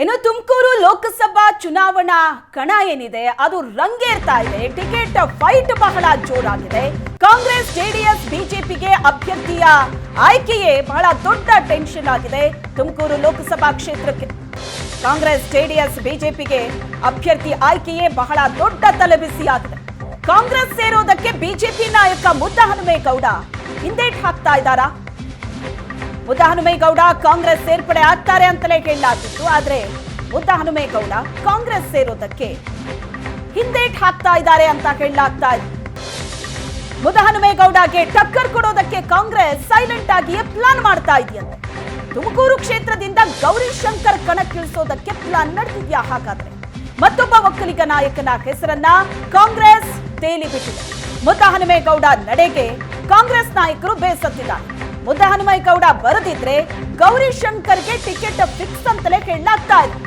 ಇನ್ನು ತುಮಕೂರು ಲೋಕಸಭಾ ಚುನಾವಣಾ ಕಣ ಏನಿದೆ? ಅದು ರಂಗೇರ್ತಾ ಇದೆ. ಟಿಕೆಟ್ ಫೈಟ್ ಬಹಳ ಜೋರಾಗಿದೆ. ಕಾಂಗ್ರೆಸ್, ಜೆಡಿಎಸ್, ಬಿಜೆಪಿಗೆ ಅಭ್ಯರ್ಥಿಯ ಆಯ್ಕೆಯೇ ಬಹಳ ದೊಡ್ಡ ಟೆನ್ಷನ್ ಆಗಿದೆ. ತುಮಕೂರು ಲೋಕಸಭಾ ಕ್ಷೇತ್ರಕ್ಕೆ ಕಾಂಗ್ರೆಸ್, ಜೆಡಿಎಸ್, ಬಿಜೆಪಿಗೆ ಅಭ್ಯರ್ಥಿ ಆಯ್ಕೆಯೇ ಬಹಳ ದೊಡ್ಡ ತಲೆಬಿಸಿಯಾಗಿದೆ ಕಾಂಗ್ರೆಸ್ ಸೇರೋದಕ್ಕೆ ಬಿಜೆಪಿ ನಾಯಕ ಮುದ್ದ ಹನುಮೇಗೌಡ ಹಿಂದೇಟ್ ಹಾಕ್ತಾ ಇದ್ದಾರಾ? ಮುದ್ದ ಹನುಮೇಗೌಡ ಕಾಂಗ್ರೆಸ್ ಸೇರ್ಪಡೆ ಆಗ್ತಾರೆ ಅಂತಲೇ ಕೇಳಲಾಗಿತ್ತು ಆದ್ರೆ ಮುದ್ದ ಹನುಮೇಗೌಡ ಕಾಂಗ್ರೆಸ್ ಸೇರೋದಕ್ಕೆ ಹಿಂದೇಟ್ ಹಾಕ್ತಾ ಇದ್ದಾರೆ ಅಂತ ಕೇಳಲಾಗ್ತಾ ಇದೆ ಮುದ್ದ ಹನುಮೇಗೌಡಗೆ ಟಕ್ಕರ್ ಕೊಡೋದಕ್ಕೆ ಕಾಂಗ್ರೆಸ್ ಸೈಲೆಂಟ್ ಆಗಿಯೇ ಪ್ಲಾನ್ ಮಾಡ್ತಾ ಇದೆಯಂತೆ. ತುಮಕೂರು ಕ್ಷೇತ್ರದಿಂದ ಗೌರಿ ಶಂಕರ್ ಕಣಕ್ಕಿಳಿಸೋದಕ್ಕೆ ಪ್ಲಾನ್ ನಡೆದಿದ್ಯಾ ಹಾಗಾದ್ರೆ? ಮತ್ತೊಬ್ಬ ಒಕ್ಕಲಿಗ ನಾಯಕನ ಹೆಸರನ್ನ ಕಾಂಗ್ರೆಸ್ ತೇಲಿ ಬಿಟ್ಟಿದೆ ಮುದ್ದ ಹನುಮೇಗೌಡ ನಡೆಗೆ ಕಾಂಗ್ರೆಸ್ ನಾಯಕರು ಬೇಸತ್ತಿದ್ದಾರೆ. ಮುದ್ದ ಹನುಮೇಗೌಡ ಬರದಿದ್ರೆ ಗೌರಿ ಶಂಕರ್ಗೆ ಟಿಕೆಟ್ ಫಿಕ್ಸ್ ಅಂತಲೇ ಕೇಳಲಾಗ್ತಾ ಇದೆ.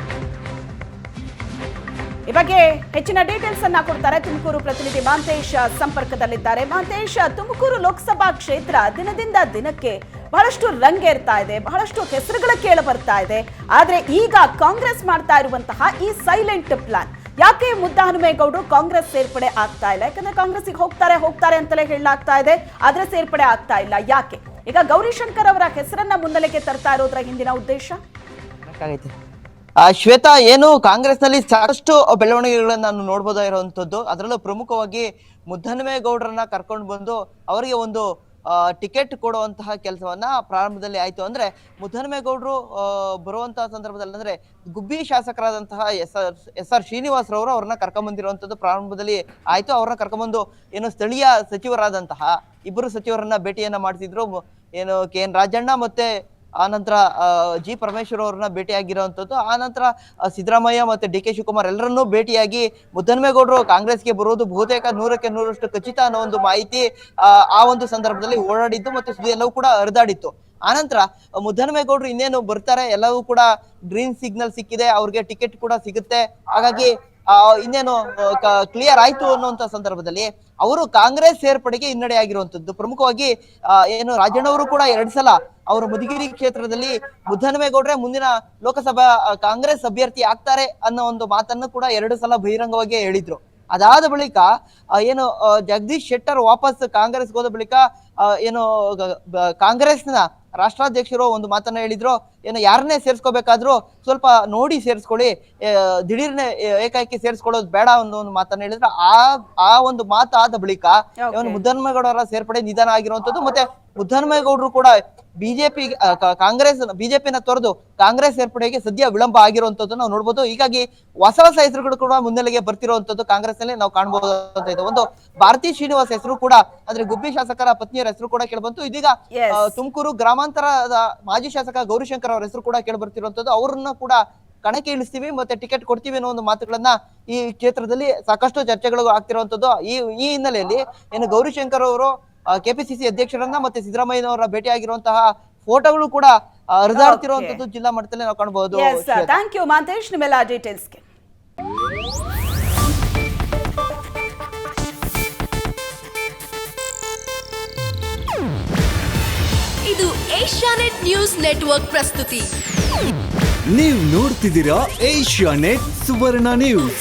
ಈ ಬಗ್ಗೆ ಹೆಚ್ಚಿನ ಡೀಟೇಲ್ಸ್ ಅನ್ನ ಕೊಡ್ತಾರೆ ತುಮಕೂರು ಪ್ರತಿನಿಧಿ ಮಹಂತೇಶ್ ಸಂಪರ್ಕದಲ್ಲಿದ್ದಾರೆ. ಮಹಂತೇಶ್ ತುಮಕೂರು ಲೋಕಸಭಾ ಕ್ಷೇತ್ರ ದಿನದಿಂದ ದಿನಕ್ಕೆ ಬಹಳಷ್ಟು ರಂಗೇರ್ತಾ ಇದೆ, ಬಹಳಷ್ಟು ಹೆಸರುಗಳ ಕೇಳ ಬರ್ತಾ ಇದೆ. ಆದ್ರೆ ಈಗ ಕಾಂಗ್ರೆಸ್ ಮಾಡ್ತಾ ಇರುವಂತಹ ಈ ಸೈಲೆಂಟ್ ಪ್ಲಾನ್ ಯಾಕೆ ಮುದ್ದ ಹನುಮೇಗೌಡರು ಕಾಂಗ್ರೆಸ್ ಸೇರ್ಪಡೆ ಆಗ್ತಾ ಇಲ್ಲ? ಯಾಕಂದ್ರೆ ಕಾಂಗ್ರೆಸ್ಗೆ ಹೋಗ್ತಾರೆ ಹೋಗ್ತಾರೆ ಅಂತಲೇ ಹೇಳಲಾಗ್ತಾ ಇದೆ. ಆದ್ರೆ ಸೇರ್ಪಡೆ ಆಗ್ತಾ ಇಲ್ಲ. ಯಾಕೆ? ಈಗ ಗೌರಿಶಂಕರ್ ಅವರ ಹೆಸರನ್ನ ಮುನ್ನೆಲೆಗೆ ತರ್ತಾ ಇರೋದ್ರ ಹಿಂದಿನ ಉದ್ದೇಶ? ಶ್ವೇತಾ, ಏನು ಕಾಂಗ್ರೆಸ್ನಲ್ಲಿ ಸಾಕಷ್ಟು ಬೆಳವಣಿಗೆಗಳನ್ನ ನಾನು ನೋಡ್ಬೋದಾಗಿರುವಂತದ್ದು ಅದರಲ್ಲೂ ಪ್ರಮುಖವಾಗಿ ಮುದ್ದಹನುಮೇಗೌಡರನ್ನ ಕರ್ಕೊಂಡು ಬಂದು ಅವರಿಗೆ ಒಂದು ಟಿಕೆಟ್ ಕೊಡುವಂತಹ ಕೆಲಸವನ್ನ ಪ್ರಾರಂಭದಲ್ಲಿ ಆಯ್ತು ಅಂದ್ರೆ ಮುದ್ದನಮೇಗೌಡರು ಬರುವಂತಹ ಸಂದರ್ಭದಲ್ಲಿ ಅಂದ್ರೆ Gubbi ಶಾಸಕರಾದಂತಹ S R S R Srinivas ರವರು ಅವ್ರನ್ನ ಕರ್ಕೊಂಬಂದಿರುವಂಥದ್ದು ಪ್ರಾರಂಭದಲ್ಲಿ ಆಯ್ತು. ಅವ್ರನ್ನ ಕರ್ಕೊಂಬಂದು ಏನು ಸ್ಥಳೀಯ ಸಚಿವರಾದಂತಹ ಇಬ್ಬರು ಸಚಿವರನ್ನ ಭೇಟಿಯನ್ನ ಮಾಡಿಸಿದ್ರು ಏನು ಕೆ ಎನ್ ರಾಜಣ್ಣ ಮತ್ತೆ ಆನಂತರ ಜಿ ಪರಮೇಶ್ವರ್ ಅವ್ರನ್ನ ಭೇಟಿಯಾಗಿರುವಂಥದ್ದು ಆನಂತರ ನಂತರ ಸಿದ್ದರಾಮಯ್ಯ ಮತ್ತೆ ಡಿ ಕೆ ಶಿವಕುಮಾರ್ ಎಲ್ಲರನ್ನೂ ಭೇಟಿಯಾಗಿ ಮುದ್ದನ್ಮೇಗೌಡರು ಕಾಂಗ್ರೆಸ್ಗೆ ಬರುವುದು ಬಹುತೇಕ ನೂರಕ್ಕೆ ನೂರಷ್ಟು ಖಚಿತ ಅನ್ನೋ ಒಂದು ಮಾಹಿತಿ ಆ, ಒಂದು ಸಂದರ್ಭದಲ್ಲಿ ಓಡಾಡಿದ್ದು ಮತ್ತು ಸುದ್ದಿ ಎಲ್ಲವೂ ಕೂಡ ಹರಿದಾಡಿತ್ತು. ಆನಂತರ ಮುದ್ದನ್ಮೇಗೌಡರು ಇನ್ನೇನು ಬರ್ತಾರೆ ಎಲ್ಲವೂ ಕೂಡ ಗ್ರೀನ್ ಸಿಗ್ನಲ್ ಸಿಕ್ಕಿದೆ ಅವ್ರಿಗೆ ಟಿಕೆಟ್ ಕೂಡ ಸಿಗುತ್ತೆ. ಹಾಗಾಗಿ ಇನ್ನೇನು ಕ್ಲಿಯರ್ ಆಯ್ತು ಅನ್ನುವಂತ ಸಂದರ್ಭದಲ್ಲಿ ಅವರು ಕಾಂಗ್ರೆಸ್ ಸೇರ್ಪಡೆಗೆ ಹಿನ್ನಡೆ ಆಗಿರುವಂತದ್ದು ಪ್ರಮುಖವಾಗಿ ಏನು ರಾಜಣ್ಣವರು ಕೂಡ ಎರಡ್ ಸಲ ಅವರು ಮಧುಗಿರಿ ಕ್ಷೇತ್ರದಲ್ಲಿ ಮುದ್ದಹನುಮೇಗೌಡ್ರೆ ಮುಂದಿನ ಲೋಕಸಭಾ ಕಾಂಗ್ರೆಸ್ ಅಭ್ಯರ್ಥಿ ಆಗ್ತಾರೆ ಅನ್ನೋ ಒಂದು ಮಾತನ್ನು ಕೂಡ ಎರಡು ಸಲ ಬಹಿರಂಗವಾಗಿ ಹೇಳಿದ್ರು. ಅದಾದ ಬಳಿಕ ಏನು ಜಗದೀಶ್ ಶೆಟ್ಟರ್ ವಾಪಸ್ ಕಾಂಗ್ರೆಸ್ ಹೋದ ಬಳಿಕ ಏನು ಕಾಂಗ್ರೆಸ್ನ ರಾಷ್ಟ್ರಾಧ್ಯಕ್ಷರು ಒಂದು ಮಾತನ್ನ ಹೇಳಿದ್ರು ಏನೋ ಯಾರನ್ನೇ ಸೇರಿಸ್ಕೋಬೇಕಾದ್ರು ಸ್ವಲ್ಪ ನೋಡಿ ಸೇರಿಸ್ಕೊಳ್ಳಿ ದಿಢೀರ್ನೆ ಏಕಾಏಕಿ ಸೇರಿಸ್ಕೊಳ್ಳೋದು ಬೇಡ ಒಂದು ಒಂದು ಮಾತನ್ನ ಹೇಳಿದ್ರೆ ಆ ಆ ಒಂದು ಮಾತಾದ ಬಳಿಕ. ಇವನು ಮುದ್ದನ್ಮೇಗೌಡರ ಸೇರ್ಪಡೆ ನಿಧಾನ ಆಗಿರುವಂತದ್ದು ಮತ್ತೆ ಮುದ್ದನ್ಮೇಗೌಡರು ಕೂಡ ಬಿಜೆಪಿ ಕಾಂಗ್ರೆಸ್ ಬಿಜೆಪಿನ ತೊರೆದು ಕಾಂಗ್ರೆಸ್ ಸೇರ್ಪಡೆಗೆ ಸದ್ಯ ವಿಳಂಬ ಆಗಿರುವಂತದ್ದು ನಾವು ನೋಡ್ಬೋದು. ಹೀಗಾಗಿ ಹೊಸ ಹೊಸ ಹೆಸರುಗಳು ಕೂಡ ಮುನ್ನೆಲೆಗೆ ಬರ್ತಿರುವಂತದ್ದು ಕಾಂಗ್ರೆಸ್ನಲ್ಲಿ ನಾವು ಕಾಣಬಹುದು ಅಂತ ಇದೆ. ಒಂದು ಭಾರತಿ ಶ್ರೀನಿವಾಸ್ ಹೆಸರು ಕೂಡ ಅಂದ್ರೆ ಗುಬ್ಬಿ ಶಾಸಕರ ಪತ್ನಿಯರ ಹೆಸರು ಕೂಡ ಕೇಳಬಂತು. ಇದೀಗ ತುಮಕೂರು ಗ್ರಾಮಾಂತರದ ಮಾಜಿ ಶಾಸಕ ಗೌರಿಶಂಕರ್ ಅವರ ಹೆಸರು ಕೂಡ ಕೇಳಿ ಬರ್ತಿರುವಂತದ್ದು ಅವರನ್ನ ಕೂಡ ಕಣಕ್ಕೆ ಇಳಿಸ್ತೀವಿ ಮತ್ತೆ ಟಿಕೆಟ್ ಕೊಡ್ತೀವಿ ಅನ್ನೋ ಒಂದು ಮಾತುಗಳನ್ನ ಈ ಕ್ಷೇತ್ರದಲ್ಲಿ ಸಾಕಷ್ಟು ಚರ್ಚೆಗಳು ಆಗ್ತಿರುವಂತದ್ದು ಈ ಈ ಹಿನ್ನೆಲೆಯಲ್ಲಿ ಏನು ಗೌರಿಶಂಕರ್ ಅವರು ಕೆಪಿಸಿಸಿ ಅಧ್ಯಕ್ಷರನ್ನ ಮತ್ತೆ ಸಿದ್ದರಾಮಯ್ಯನವರ ಭೇಟಿಯಾಗಿರುವಂತಹ ಫೋಟೋಗಳು ಕೂಡ ಹರಿದಾಡ್ತಿರುವಂತದ್ದು ಜಿಲ್ಲಾ ಮಟ್ಟದಲ್ಲಿ ನಾವು ಕಾಣಬಹುದು ಎಸ್ ಥ್ಯಾಂಕ್ ಯು ಮಹಂತೇಶ್ ನಿಮ್ಮೆಲ್ಲ ಡೀಟೇಲ್ಸ್ಗೆ ಇದು ಏಷ್ಯಾನೆಟ್ ನ್ಯೂಸ್ ನೆಟ್ವರ್ಕ್ ಪ್ರಸ್ತುತಿ. ನೀವು ನೋಡ್ತಿದ್ದೀರಾ ಏಷ್ಯಾ ನೆಟ್ ಸುವರ್ಣ ನ್ಯೂಸ್.